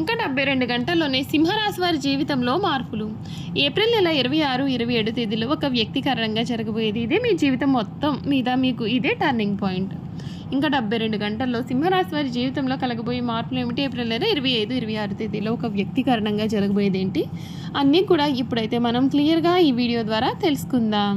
ఇంకా డెబ్బై రెండు గంటల్లోనే సింహరాశి వారి జీవితంలో మార్పులు. ఏప్రిల్ నెల ఇరవై ఆరు ఇరవై ఏడు తేదీలో ఒక వ్యక్తి కారణంగా జరగబోయేది ఇదే మీ జీవితం మొత్తం మీద మీకు ఇదే టర్నింగ్ పాయింట్ ఇంకా డెబ్బై రెండు గంటల్లో సింహరాశి వారి జీవితంలో కలగబోయే మార్పులు ఏమిటి? ఏప్రిల్ నెల ఇరవై ఐదు ఇరవై ఆరు తేదీలో ఒక వ్యక్తి కారణంగా జరగబోయేది ఏంటి? అన్నీ కూడా ఇప్పుడైతే మనం క్లియర్గా ఈ వీడియో ద్వారా తెలుసుకుందాం.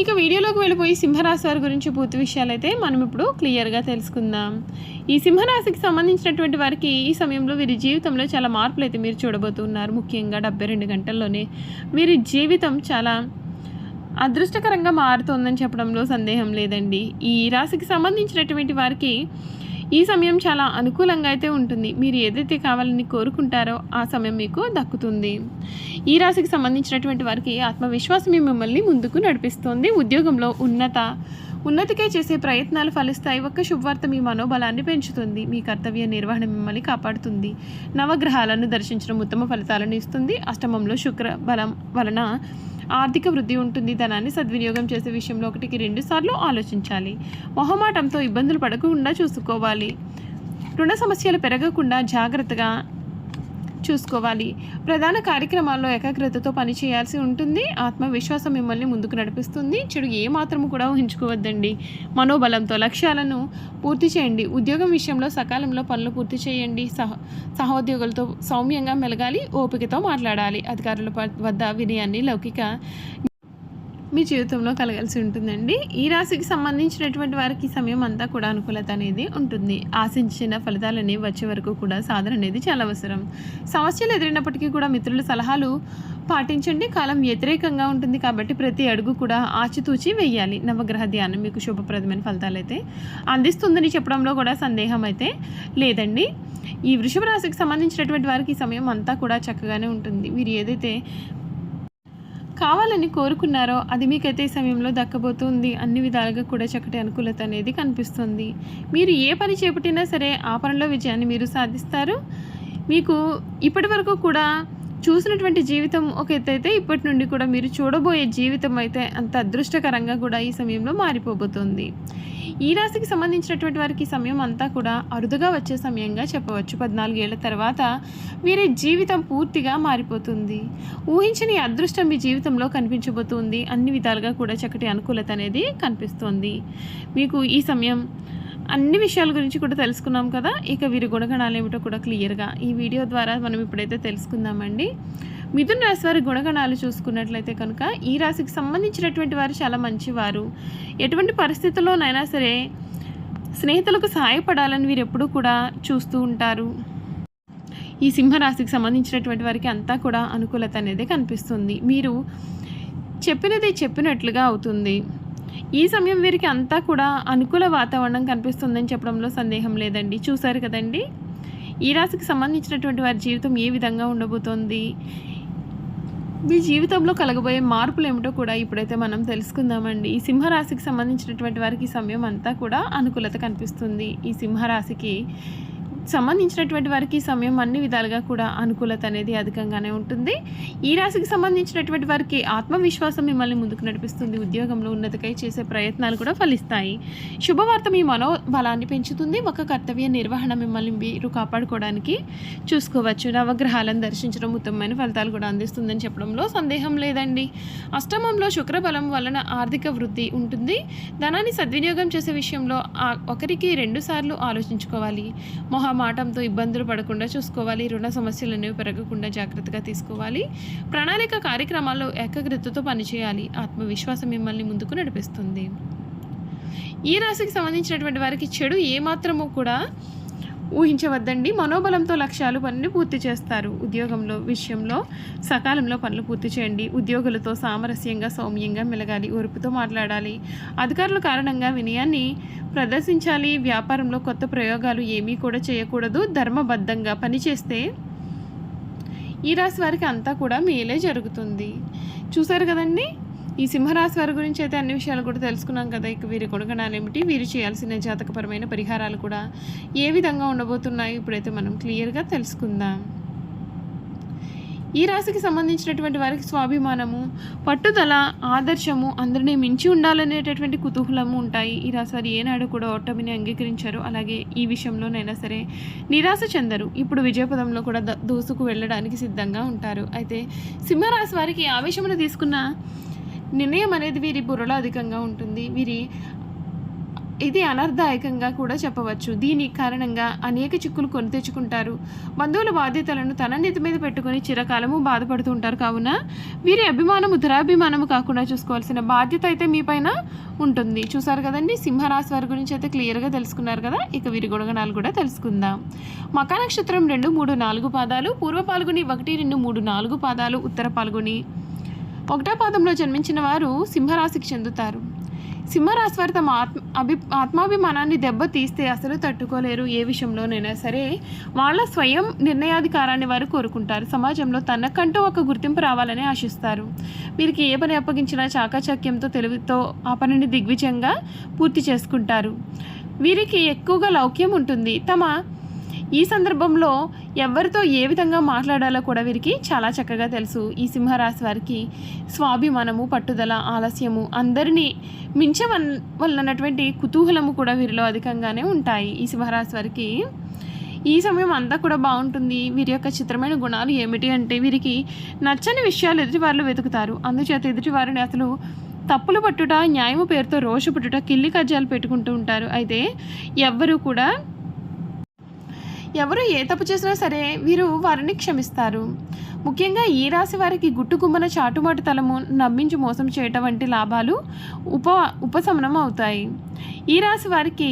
ఇక వీడియోలోకి వెళ్ళిపోయి సింహరాశి వారి గురించి పూర్తి విషయాలైతే మనం ఇప్పుడు క్లియర్గా తెలుసుకుందాం. ఈ సింహరాశికి సంబంధించినటువంటి వారికి ఈ సమయంలో వీరి జీవితంలో చాలా మార్పులు అయితే మీరు చూడబోతున్నారు. ముఖ్యంగా డెబ్బై రెండు గంటల్లోనే వీరి జీవితం చాలా అదృష్టకరంగా మారుతోందని చెప్పడంలో సందేహం లేదండి. ఈ రాశికి సంబంధించినటువంటి వారికి ఈ సమయం చాలా అనుకూలంగా అయితే ఉంటుంది. మీరు ఏదైతే కావాలని కోరుకుంటారో ఆ సమయం మీకు దక్కుతుంది. ఈ రాశికి సంబంధించినటువంటి వారికి ఆత్మవిశ్వాసం మిమ్మల్ని ముందుకు నడిపిస్తుంది. ఉద్యోగంలో ఉన్నత ఉన్నతికే చేసే ప్రయత్నాలు ఫలిస్తాయి. ఒక్క శుభవార్త మీ మనోబలాన్ని పెంచుతుంది. మీ కర్తవ్య నిర్వహణ మిమ్మల్ని కాపాడుతుంది. నవగ్రహాలను దర్శించడం ఉత్తమ ఫలితాలను ఇస్తుంది. అష్టమంలో శుక్ర బలం వలన ఆర్థిక వృద్ధి ఉంటుంది ధనాన్ని సద్వినియోగం చేసే విషయంలో ఒకటికి రెండు సార్లు ఆలోచించాలి. మొహమాటంతో ఇబ్బందులు పడకుండా చూసుకోవాలి. రుణ సమస్యలు పెరగకుండా జాగ్రత్తగా చూసుకోవాలి. ప్రధాన కార్యక్రమాల్లో ఏకాగ్రతతో పనిచేయాల్సి ఉంటుంది. ఆత్మవిశ్వాసం మిమ్మల్ని ముందుకు నడిపిస్తుంది. చెడు ఏ మాత్రము కూడా ఊహించుకోవద్దండి. మనోబలంతో లక్ష్యాలను పూర్తి చేయండి. ఉద్యోగం విషయంలో సకాలంలో పనులు పూర్తి చేయండి. సహ సహోద్యోగులతో సౌమ్యంగా మెలగాలి. ఓపికతో మాట్లాడాలి. అధికారుల వద్ద వినయాన్ని లౌకిక మీ జీవితంలో కలగాల్సి ఉంటుందండి. ఈ రాశికి సంబంధించినటువంటి వారికి సమయం అంతా కూడా అనుకూలత అనేది ఉంటుంది. ఆశించిన ఫలితాలని వచ్చే వరకు కూడా సాధన అనేది చాలా అవసరం. సమస్యలు ఎదురైనప్పటికీ కూడా మిత్రుల సలహాలు పాటించండి. కాలం వ్యతిరేకంగా ఉంటుంది కాబట్టి ప్రతి అడుగు కూడా ఆచితూచి వెయ్యాలి నవగ్రహ ధ్యానం మీకు శుభప్రదమైన ఫలితాలు అయితే అందిస్తుందని చెప్పడంలో కూడా సందేహం అయితే లేదండి. ఈ వృషభ రాశికి సంబంధించినటువంటి వారికి సమయం అంతా కూడా చక్కగానే ఉంటుంది. మీరు ఏదైతే కావాలని కోరుకున్నారో అది మీకైతే ఈ సమయంలో దక్కబోతుంది. అన్ని విధాలుగా కూడా చక్కటి అనుకూలత అనేది కనిపిస్తుంది. మీరు ఏ పని చేపట్టినా సరే ఆ పనిలో విజయాన్ని మీరు సాధిస్తారు. మీకు ఇప్పటి వరకు కూడా చూసినటువంటి జీవితం ఒక ఎత్తైతే ఇప్పటి నుండి కూడా మీరు చూడబోయే జీవితం అయితే అంత అదృష్టకరంగా కూడా ఈ సమయంలో మారిపోబోతుంది. ఈ రాశికి సంబంధించినటువంటి వారికి సమయం అంతా కూడా అరుదుగా వచ్చే సమయంగా చెప్పవచ్చు. పద్నాలుగేళ్ళ తర్వాత వీరి జీవితం పూర్తిగా మారిపోతుంది. ఊహించని అదృష్టం మీ జీవితంలో కనిపించబోతుంది. అన్ని విధాలుగా కూడా చక్కటి అనుకూలత అనేది కనిపిస్తుంది. మీకు ఈ సమయం అన్ని విషయాల గురించి కూడా తెలుసుకున్నాం కదా. ఇక వీరి గుణగణాలు ఏమిటో కూడా క్లియర్గా ఈ వీడియో ద్వారా మనం ఇప్పుడైతే తెలుసుకుందామండి. మిథున్ రాశి వారి గుణగణాలు చూసుకున్నట్లయితే కనుక ఈ రాశికి సంబంధించినటువంటి వారు చాలా మంచివారు. ఎటువంటి పరిస్థితుల్లోనైనా సరే స్నేహితులకు సహాయపడాలని వీరు ఎప్పుడూ కూడా చూస్తూ ఉంటారు. ఈ సింహరాశికి సంబంధించినటువంటి వారికి అంతా కూడా అనుకూలత అనేది కనిపిస్తుంది. మీరు చెప్పినది చెప్పినట్లుగా అవుతుంది. ఈ సమయం వీరికి అంతా కూడా అనుకూల వాతావరణం కనిపిస్తుందని చెప్పడంలో సందేహం లేదండి. చూశారు కదండి? ఈ రాశికి సంబంధించినటువంటి వారి జీవితం ఏ విధంగా ఉండబోతోంది? మీ జీవితంలో కలగబోయే మార్పులు ఏమిటో కూడా ఇప్పుడైతే మనం తెలుసుకుందామండి. ఈ సింహరాశికి సంబంధించినటువంటి వారికి సమయం అంతా కూడా అనుకూలత కనిపిస్తుంది. ఈ సింహరాశికి సంబంధించినటువంటి వారికి సమయం అన్ని విధాలుగా కూడా అనుకూలత అనేది అధికంగానే ఉంటుంది. ఈ రాశికి సంబంధించినటువంటి వారికి ఆత్మవిశ్వాసం మిమ్మల్ని ముందుకు నడిపిస్తుంది. ఉద్యోగంలో ఉన్నతికై చేసే ప్రయత్నాలు కూడా ఫలిస్తాయి. శుభవార్త మీ మనోబలాన్ని పెంచుతుంది. ఒక కర్తవ్య నిర్వహణ మిమ్మల్ని మీరు కాపాడుకోవడానికి చూసుకోవచ్చు. నవగ్రహాలను దర్శించడం ఉత్తమమైన ఫలితాలు కూడా అందిస్తుందని చెప్పడంలో సందేహం లేదండి. అష్టమంలో శుక్రబలం వలన ఆర్థిక వృద్ధి ఉంటుంది. ధనాన్ని సద్వినియోగం చేసే విషయంలో ఆ ఒకరికి రెండుసార్లు ఆలోచించుకోవాలి. మొహం మాటంతో ఇబ్బందులు పడకుండా చూసుకోవాలి రుణ సమస్యలు అనేవి పెరగకుండా జాగ్రత్తగా తీసుకోవాలి. ప్రణాళిక కార్యక్రమాల్లో ఏకాగ్రతతో పనిచేయాలి. ఆత్మవిశ్వాసం మిమ్మల్ని ముందుకు నడిపిస్తుంది. ఈ రాశికి సంబంధించినటువంటి వారికి చెడు ఏమాత్రము కూడా ఊహించవద్దండి. మనోబలంతో లక్ష్యాలు పనిని పూర్తి చేస్తారు. ఉద్యోగంలో విషయంలో సకాలంలో పనులు పూర్తి చేయండి. ఉద్యోగులతో సామరస్యంగా సౌమ్యంగా మెలగాలి ఓర్పుతో మాట్లాడాలి. అధికారుల కారణంగా వినయాన్ని ప్రదర్శించాలి. వ్యాపారంలో కొత్త ప్రయోగాలు ఏమీ కూడా చేయకూడదు. ధర్మబద్ధంగా పనిచేస్తే ఈ రాశి వారికి అంతా కూడా మేలే జరుగుతుంది. చూసారు కదండి? ఈ సింహరాశి వారి గురించి అయితే అన్ని విషయాలు కూడా తెలుసుకున్నాం కదా. ఇక వీరి గుణగణాలు ఏమిటి? వీరు చేయాల్సిన జాతకపరమైన పరిహారాలు కూడా ఏ విధంగా ఉండబోతున్నాయి? ఇప్పుడైతే మనం క్లియర్గా తెలుసుకుందాం. ఈ రాశికి సంబంధించినటువంటి వారికి స్వాభిమానము పట్టుదల ఆదర్శము అందరినీ మించి ఉండాలనేటటువంటి కుతూహలము ఉంటాయి. ఈ రాశి వారు ఏనాడు కూడా ఓటమిని అంగీకరించారు. అలాగే ఈ విషయంలోనైనా సరే నిరాశ చెందరు. ఇప్పుడు విజయపదంలో కూడా దూసుకు వెళ్ళడానికి సిద్ధంగా ఉంటారు. అయితే సింహరాశి వారికి ఆవేశమును తీసుకున్న నిర్ణయం అనేది వీరి బుర్రలో అధికంగా ఉంటుంది. వీరి ఇది అనర్థదాయకంగా కూడా చెప్పవచ్చు. దీని కారణంగా అనేక చిక్కులు కొని తెచ్చుకుంటారు. బంధువుల బాధ్యతలను తన నెత్తి మీద పెట్టుకొని చిరకాలము బాధపడుతూ ఉంటారు కావున వీరి అభిమానము దురాభిమానము కాకుండా చూసుకోవాల్సిన బాధ్యత అయితే మీ పైన ఉంటుంది. చూసారు కదండి? సింహరాశి వారి గురించి అయితే క్లియర్గా తెలుసుకున్నారు కదా? ఇక వీరి గుణగణాలు కూడా తెలుసుకుందాం. మకా నక్షత్రం రెండు మూడు నాలుగు పాదాలు పూర్వ పాల్గొని ఒకటి రెండు మూడు నాలుగు పాదాలు ఉత్తర పాల్గొని ఒకటో పాదంలో జన్మించిన వారు సింహరాశికి చెందుతారు. సింహరాశి వారు తమ ఆత్మ అభి ఆత్మాభిమానాన్ని దెబ్బతీస్తే అసలు తట్టుకోలేరు. ఏ విషయంలోనైనా సరే వాళ్ళ స్వయం నిర్ణయాధికారాన్ని వారు కోరుకుంటారు. సమాజంలో తనకంటూ ఒక గుర్తింపు రావాలని ఆశిస్తారు. వీరికి ఏ పని అప్పగించినా చాకచక్యంతో తెలివితో ఆ పనిని దిగ్విజయంగా పూర్తి చేసుకుంటారు. వీరికి ఎక్కువగా లౌక్యం ఉంటుంది. తమ ఈ సందర్భంలో ఎవరితో ఏ విధంగా మాట్లాడాలో కూడా వీరికి చాలా చక్కగా తెలుసు. ఈ సింహరాశి వారికి స్వాభిమానము పట్టుదల ఆలస్యము అందరినీ మించవల్ వలనటువంటి కుతూహలము కూడా వీరిలో అధికంగానే ఉంటాయి. ఈ సింహరాశి వారికి ఈ సమయం అంతా కూడా బాగుంటుంది. వీరి యొక్క చిత్రమైన గుణాలు ఏమిటి అంటే వీరికి నచ్చని విషయాలు ఎదుటివారు వెతుకుతారు. అందుచేత ఎదుటివారిని అసలు తప్పులు పట్టుట న్యాయము పేరుతో రోష పుట్టుట కిల్లి కజ్జాలు పెట్టుకుంటూ ఉంటారు. అయితే ఎవ్వరూ కూడా ఎవరు ఏ తప్పు చేసినా సరే వీరు వారిని క్షమిస్తారు. ముఖ్యంగా ఈ రాశి వారికి గుట్టుకుమ్మన చాటుమాటు తలము నమ్మించి మోసం చేయటం వంటి లాభాలు ఉప ఉపశమనం అవుతాయి. ఈ రాశి వారికి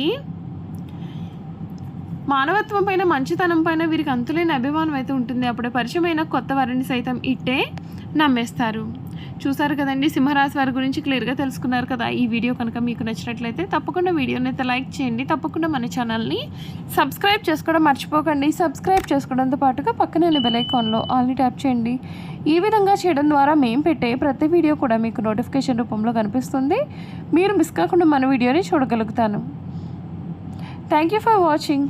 మానవత్వం పైన మంచితనం పైన వీరికి అంతులేని అభిమానం అయితే ఉంటుంది. అప్పుడే పరిచయమైన కొత్త వారిని సైతం ఇట్టే నమ్మేస్తారు. చూసారు కదండి సింహరాశి వారి గురించి క్లియర్గా తెలుసుకున్నారు కదా. ఈ వీడియో కనుక మీకు నచ్చినట్లయితే తప్పకుండా వీడియోని అయితే లైక్ చేయండి. తప్పకుండా మన ఛానల్ని సబ్స్క్రైబ్ చేసుకోవడం మర్చిపోకండి. సబ్స్క్రైబ్ చేసుకోవడంతో పాటుగా పక్కనే బెల్ ఐకాన్లో ఆల్ని ట్యాప్ చేయండి. ఈ విధంగా చేయడం ద్వారా మేము పెట్టే ప్రతి వీడియో కూడా మీకు నోటిఫికేషన్ రూపంలో కనిపిస్తుంది. మీరు మిస్ కాకుండా మన వీడియోని చూడగలుగుతాను. Thank you for watching